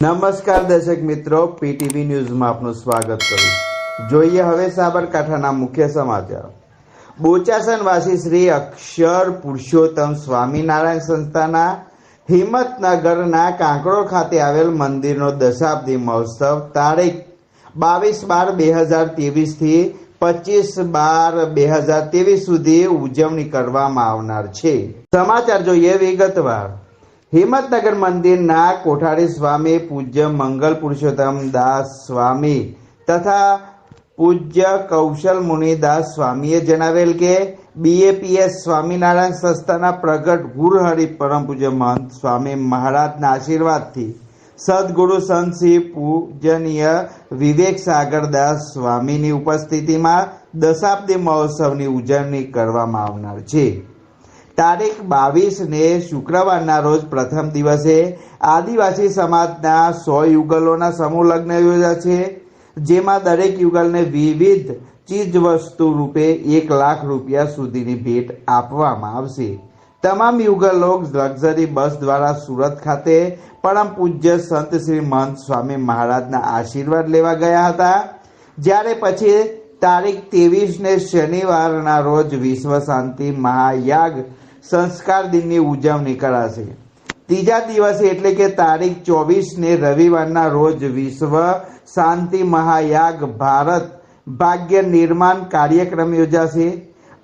નમસ્કાર દર્શક મિત્રો પીટીવી ન્યૂઝમાં આપનું સ્વાગત કરું જોઈએ હવે સાબરકાંઠાના મુખ્ય સમાચાર. બોચાસનવાસી શ્રી અક્ષર પુરુષોત્તમ સ્વામિનારાયણ સંસ્થાના હિંમતનગરના કાંકરોળ ખાતે આવેલ મંદિરનો દશાબ્દી મહોત્સવ તારીખ બાવીસ બાર બે હજાર ત્રેવીસથી પચીસ બાર બે હજાર ત્રેવીસ સુધી ઉજવણી કરવામાં આવનાર છે. સમાચાર જોઈએ વિગતવાર. હિંમતનગર મંદિરના કોઠારી સ્વામી પૂજ્ય મંગલ પુરુષોત્તમ દાસ સ્વામી તથા પૂજ્ય કૌશલ મુનિદાસ સ્વામીએ જણાવેલ કે બીએપીએસ સ્વામિનારાયણ સંસ્થાના પ્રગટ ગુરુહરિ પરમ પૂજ્ય મહંત સ્વામી મહારાજના આશીર્વાદથી સદગુરુ સંત શ્રી પૂજનીય વિવેક સાગરદાસ સ્વામીની ઉપસ્થિતિમાં દશાબ્દી મહોત્સવની ઉજવણી કરવામાં આવનાર છે. તારીખ બાવીસ ને શુક્રવારના રોજ પ્રથમ દિવસે આદિવાસી સમાજના સો યુગલોના સમૂહ લગ્ન યોજાયા છે, જેમાં દરેક યુગલને વિવિધ ચીજ વસ્તુ રૂપે એક લાખ રૂપિયા સુધીની ભેટ આપવામાં આવશે. તમામ યુગલો લક્ઝરી બસ દ્વારા સુરત ખાતે પરમ પૂજ્ય સંત શ્રી મહંત સ્વામી મહારાજના આશીર્વાદ લેવા ગયા હતા. જ્યારે પછી તારીખ ત્રેવીસને શનિવારના રોજ વિશ્વ શાંતિ મહાયાગ સંસ્કાર દિનની ઉજવણી કરાશે. ત્રીજા દિવસે એટલે કે તારીખ ચોવીસને રવિવારના રોજ વિશ્વ શાંતિ મહાયાગ ભારત ભાગ્ય નિર્માણ કાર્યક્રમ યોજાશે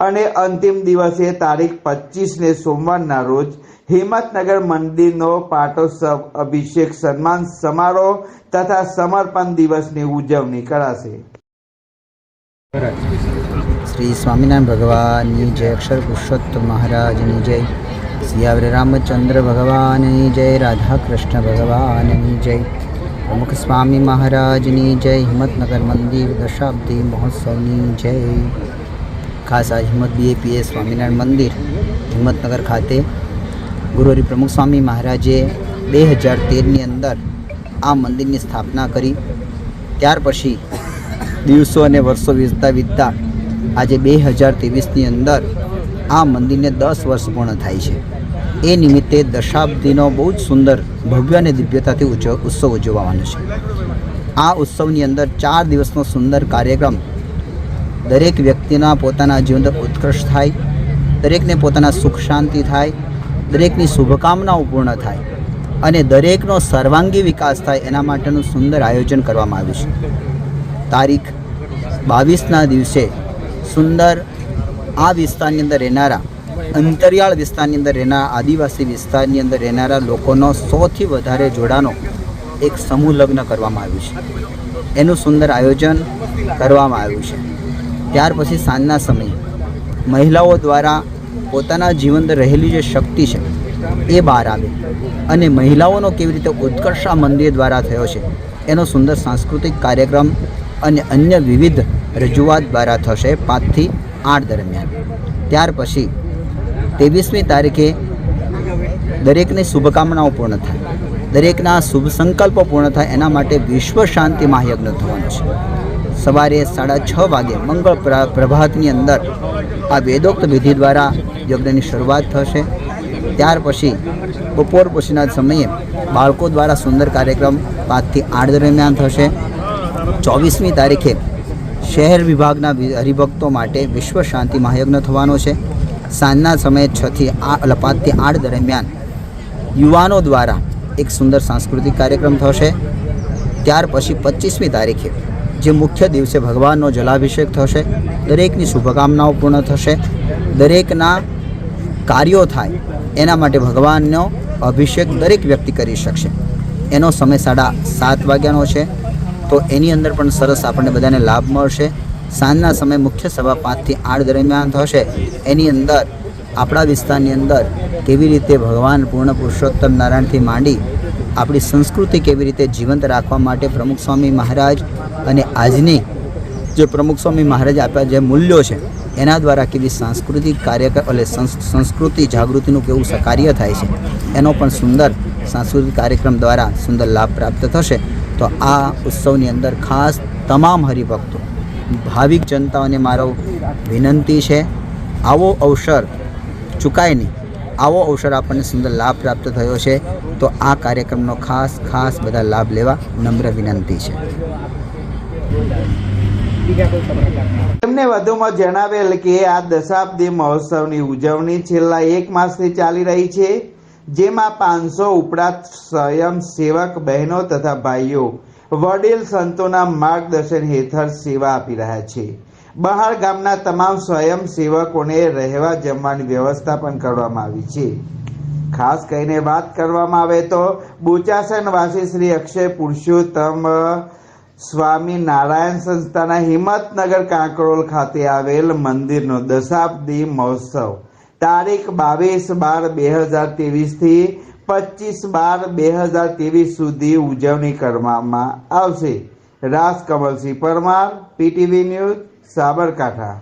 અને અંતિમ દિવસે તારીખ પચીસને સોમવારના રોજ હિંમતનગર મંદિરનો પાટોત્સવ, અભિષેક, સન્માન સમારોહ તથા સમર્પણ દિવસની ઉજવણી કરાશે. શ્રી સ્વામિનારાયણ ભગવાનની જય અક્ષર પુરુષોત્તમ મહારાજની જય. સિયાવર રામચંદ્ર ભગવાનની જય, રાધા કૃષ્ણ ભગવાનની જય. પ્રમુખ સ્વામી મહારાજની જય, હિંમતનગર મંદિર દશાબ્દી મહોત્સવની જય. ખાસ આ હિંમત બીએપીએ સ્વામિનારાયણ મંદિર, હિંમતનગર ખાતે. ગુરુહરિ પ્રમુખ સ્વામી મહારાજે બે હજાર તેરની અંદર આ મંદિરની સ્થાપના કરી. ત્યાર પછી દિવસો અને વર્ષો વીતતા વીતતા આજે બે હજાર ત્રેવીસની અંદર આ મંદિરને દસ વર્ષ પૂર્ણ થાય છે. એ નિમિત્તે દશાબ્દીનો બહુ જ સુંદર ભવ્ય અને દિવ્યતાથી ઉત્સવ ઉજવવાનો છે. આ ઉત્સવની અંદર ચાર દિવસનો સુંદર કાર્યક્રમ દરેક વ્યક્તિના પોતાના જીવન ઉત્કર્ષ થાય, દરેકને પોતાના સુખ શાંતિ થાય, દરેકની શુભકામનાઓ પૂર્ણ થાય અને દરેકનો સર્વાંગી વિકાસ થાય એના માટેનું સુંદર આયોજન કરવામાં આવ્યું છે. તારીખ બાવીસના દિવસે સુંદર આ વિસ્તારની અંદર રહેનારા, અંતરિયાળ વિસ્તારની અંદર રહેનારા, આદિવાસી વિસ્તારની અંદર રહેનારા લોકોનો સૌથી વધારે જોડાનો એક સમૂહ લગ્ન કરવામાં આવ્યું છે. એનું સુંદર આયોજન કરવામાં આવ્યું છે. ત્યાર પછી સાંજના સમયે મહિલાઓ દ્વારા પોતાના જીવન રહેલી જે શક્તિ છે એ બહાર આવે અને મહિલાઓનો કેવી રીતે ઉત્કર્ષ મંદિર દ્વારા થયો છે એનો સુંદર સાંસ્કૃતિક કાર્યક્રમ અને અન્ય વિવિધ રજૂઆત દ્વારા થશે પાંચથી આઠ દરમિયાન. ત્યાર પછી ત્રેવીસમી તારીખે દરેકની શુભકામનાઓ પૂર્ણ થાય. દરેકના શુભ સંકલ્પો પૂર્ણ થાય એના માટે વિશ્વ શાંતિ મહાયજ્ઞ થવાનો છે. સવારે સાડા છ વાગે મંગળ પ્રા- પ્રભાતની અંદર આ વેદોક્ત વિધિ દ્વારા યજ્ઞની શરૂઆત થશે. ત્યાર પછી બપોર પછીના સમયે બાળકો દ્વારા સુંદર કાર્યક્રમ પાંચથી આઠ દરમિયાન થશે. ચોવીસમી તારીખે શહેર વિભાગના હરિભક્તો માટે વિશ્વ શાંતિ મહાયજ્ઞ થવાનો છે. સાંજના સમયે છથી આ લપાતથી આઠ દરમિયાન યુવાનો દ્વારા એક સુંદર સાંસ્કૃતિક કાર્યક્રમ થશે. ત્યાર પછી પચીસમી તારીખે જે મુખ્ય દિવસે ભગવાનનો જલાભિષેક થશે, દરેકની શુભકામનાઓ પૂર્ણ થશે. દરેકના કાર્યો થાય એના માટે ભગવાનનો અભિષેક દરેક વ્યક્તિ કરી શકશે. એનો સમય સાડા સાત વાગ્યાનો છે. તો એની અંદર પણ સરસ આપણને બધાને લાભ મળશે. સાંજના સમયે મુખ્ય સભા પાંચથી આઠ દરમિયાન થશે. એની અંદર, આપણા વિસ્તારની અંદર કેવી રીતે ભગવાન પૂર્ણ પુરુષોત્તમ નારાયણથી માંડી આપણી સંસ્કૃતિ કેવી રીતે જીવંત રાખવા માટે પ્રમુખ સ્વામી મહારાજ અને આજની જે પ્રમુખ સ્વામી મહારાજ આપ્યા જે મૂલ્યો છે, એના દ્વારા કેવી સાંસ્કૃતિક કાર્યક્રમ એટલે સંસ્કૃતિ જાગૃતિનું કેવું સકાર્ય થાય છે, એનો પણ સુંદર સાંસ્કૃતિક કાર્યક્રમ દ્વારા સુંદર લાભ પ્રાપ્ત થશે. તો આ ઉત્સવની અંદર ખાસ તમામ હરિભક્તો, ભાવિક જનતાઓને મારો વિનંતી છે, આવો અવસર ચૂકાય નહીં આવો અવસર આપણને સુંદર લાભ પ્રાપ્ત થયો છે, તો આ કાર્યક્રમનો ખાસ ખાસ બધા લાભ લેવા નમ્ર વિનંતી છે. એમને વધુમાં જણાવેલ કે આ દશાબ્દી મહોત્સવની ઉજવણી છેલ્લા એક માસથી ચાલી રહી છે. જેમાં પાંચસો ઉપરાંત સ્વયંસેવક બહેનો તથા ભાઈઓ, વડીલ સંતોના માર્ગદર્શન હેઠળ સેવા આપી રહ્યા છે. બહાર ગામના તમામ સ્વયંસેવકોને રહેવા જમવાની વ્યવસ્થા પણ કરવામાં આવી છે. ખાસ કરીને વાત કરવામાં આવે તો બોચાસનવાસી શ્રી અક્ષય પુરુષોત્તમ સ્વામી નારાયણ સંસ્થાના હિંમતનગર કાંકરોલ ખાતે આવેલ મંદિરનો દશાબ્દી મહોત્સવ તારીખ બાવીસ બાર બે હજાર ત્રેવીસથી પચીસ બાર બે હજાર ત્રેવીસ સુધી ઉજવણી કરવામાં આવશે. રાસ કમલસિંહ પરમાર, પીટીવી ન્યૂઝ, સાબરકાંઠા.